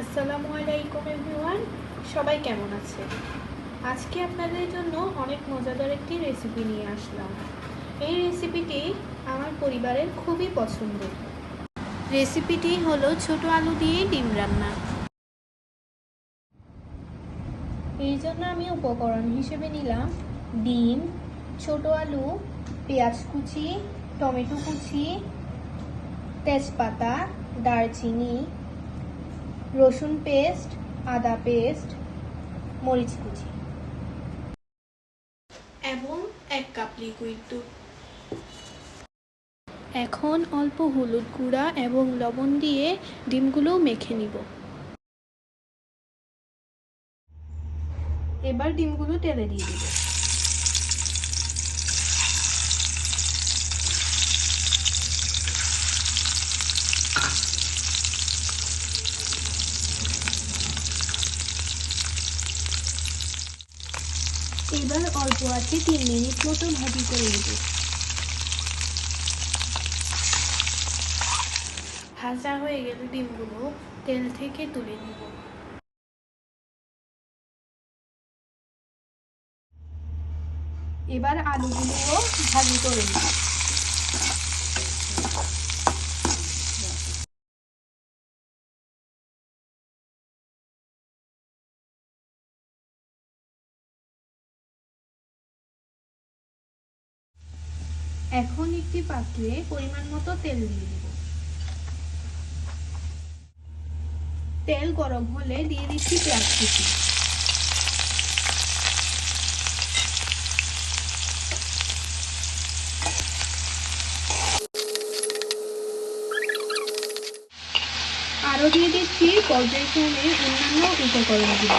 আসসালামু আলাইকুম এভরিওয়ান, সবাই কেমন আছে আজকে আপনাদের জন্য অনেক মজাদার একটি রেসিপি নিয়ে আসলাম। এই রেসিপিটি আমার পরিবারের খুবই পছন্দ রেসিপিটি হলো ছোট আলু দিয়ে ডিম রান্না। এই জন্য আমি উপকরণ হিসেবে নিলাম ডিম, ছোট আলু, পেঁয়াজ কুচি, টমেটো কুচি, তেজপাতা, দারচিনি রসুন পেস্ট আদা পেস্ট মরিচ কুচি। এবং এক কাপ লিকুইড দুধ। এখন অল্প হলুদ গুঁড়া এবং লবণ দিয়ে ডিমগুলো মেখে নিব। এবার ডিমগুলো তেলে দিয়ে দিব। এবার অল্প আছে তিন মিনিট মতো ভাজি করে নেব। ভাজা হয়ে গেলে ডিমগুলো, তেল থেকে তুলে নেব। এবার আলুগুলোও ভাজি করে নেব। এখন একটি পাত্রে পরিমাণ মতো তেল দিয়ে দিব। তেল গরম হলে দিয়ে দিচ্ছি পেঁয়াজ কুচি। আরও দিয়ে দিচ্ছি পর্যায়ক্রমে অন্যান্য উপকরণগুলো।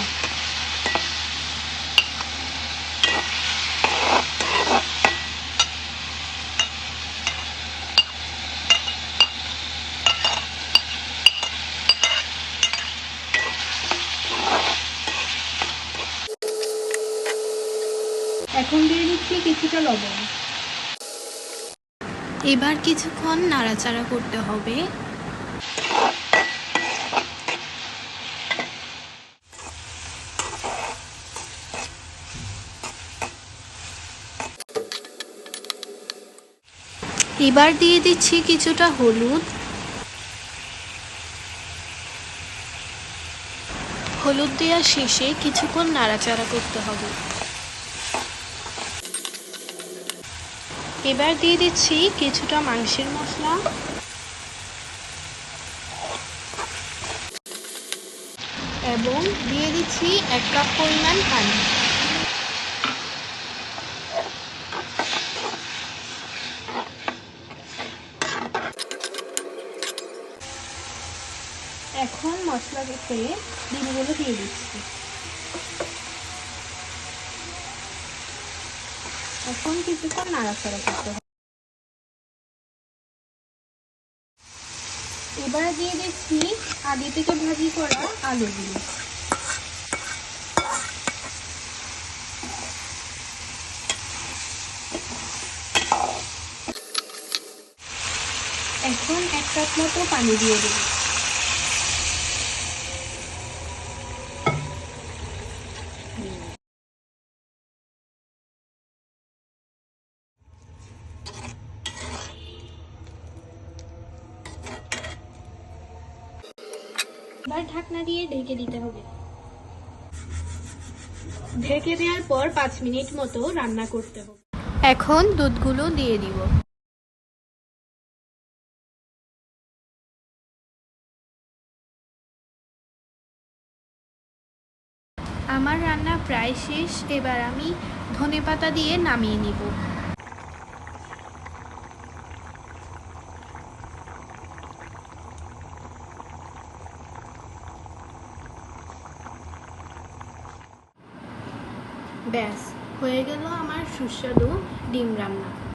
এখন দিয়ে দিচ্ছি কিছুটা লবণ। এবার কিছুক্ষণ নাড়াচাড়া করতে হবে। এবার দিয়ে দিচ্ছি কিছুটা হলুদ। হলুদ দেওয়ার শেষে কিছুক্ষণ নাড়াচাড়া করতে হবে। এবার দিয়ে দিচ্ছি কিছুটা মাংসের মশলা। এবং দিয়ে দিচ্ছি এক কাপ পরিমাণ পানি। এখন মশলা রেখে ডিমগুলো দিয়ে দিচ্ছি। এখন কিছুক্ষণ নাড়াচাড়া করতে হবে। এবারে দিয়ে দিচ্ছি আগে থেকে ভাজি করা আলু আলুগুলো। এখন এক কাপ মতো পানি দিয়ে দেবো এবার ঢাকনা দিয়ে ঢেকে দিতে হবে। ঢেকে দেওয়ার পর পাঁচ মিনিট মতো রান্না করতে হবে। এখন দুধগুলো দিয়ে দিব। আমার রান্না প্রায় শেষ এবার আমি ধনেপাতা দিয়ে নামিয়ে নিব। ব্যাস হয়ে গেল আমার সুস্বাদু ডিম রান্না।